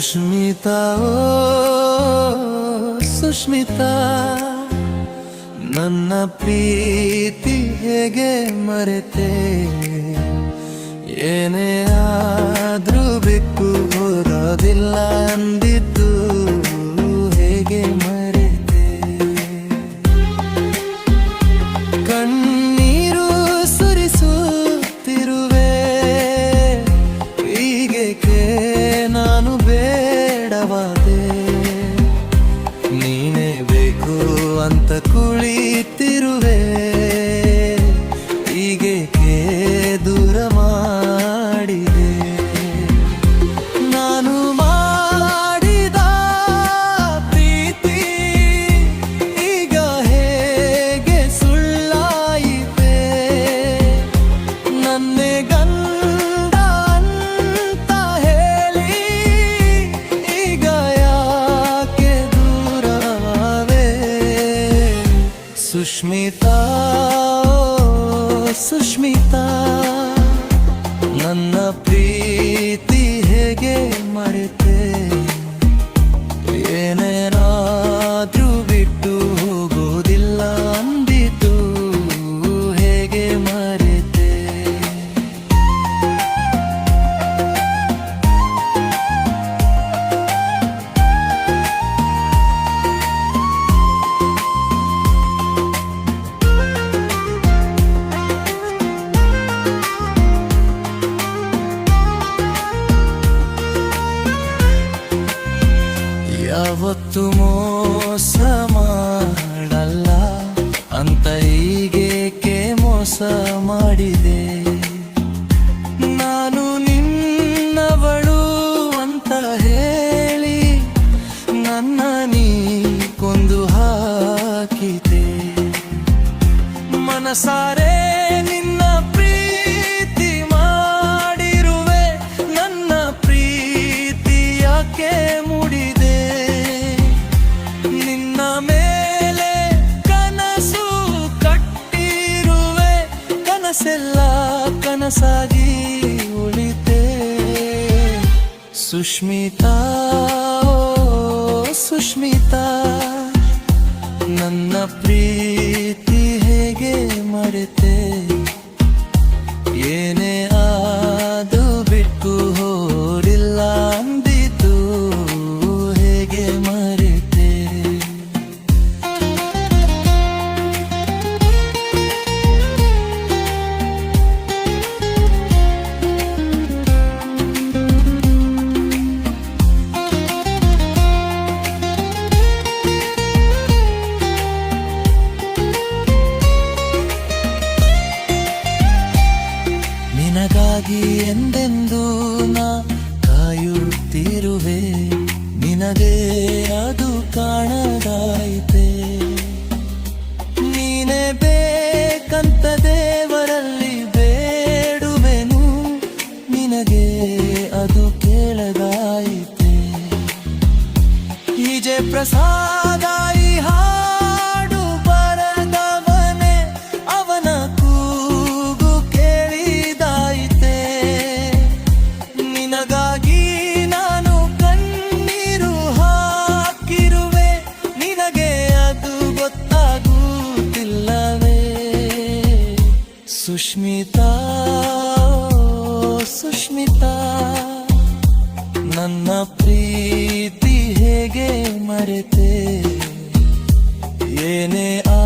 ಸುಷ್ಮಿತಾ ಓ ಸುಷ್ಮಿತಾ ನನ್ನ ಪ್ರೀತಿ ಹೇಗೆ ಮರೆತೆ? ಏನೇ ಆದ್ರೂ ಬಿಟ್ಟು ಹೋಗೋದಿಲ್ಲ ಅಂದಿದ್ದು ಹೇಗೆ ಮರೆತೆ? ಕಣ್ಣೀರು ಬೇಡವಾದೆ ನೀನೇ ಬೇಕು ಅಂತ ಕುಳಿತಿರುವೆ. ಹೀಗೆ ದೂರ ಸುಷ್ಮಿತಾ ಸುಷ್ಮಿತಾ ನನ್ನ ಪ್ರೀತಿ ಹೇಗೆ ಮರೆತೆ ಮೋಸ ಮಾಡಲ್ಲ. ಅಂತ ಹೀಗೇಕೆ ಮೋಸ ಮಾಡಿದೆ? ನಾನು ನಿನ್ನವಳು ಅಂತ ಹೇಳಿ ನನ್ನ ನೀ ಕೊಂದು ಹಾಕಿದೆ. ಮನಸಾರೆ ಕನಸೆಲ್ಲ ಕನಸಾಗಿ ಉಳಿತೆ. ಸುಷ್ಮಿತಾ ಸುಷ್ಮಿತಾ ನನ್ನ ಪ್ರೀತಿ ಹೇಗೆ ಮರೆತೆ? ಕಾಯುತ್ತಿರುವೆ ನಿನಗೆ ಅದು ಕಾಣದಾಯಿತೆ. ನೀನೆ ಬೇಕಂತ ದೇವರಲ್ಲಿ ಬೇಡುವೆನು ನಿನಗೆ ಅದು ಕೇಳದಾಯಿತೆ. ಈಜೆ ಪ್ರಸಾದ ಸುಷ್ಮಿತಾ ಸುಷ್ಮಿತಾ ನನ್ನ ಪ್ರೀತಿ ಹೇಗೆ ಮರೆತೆ? ಏನೇ ಆ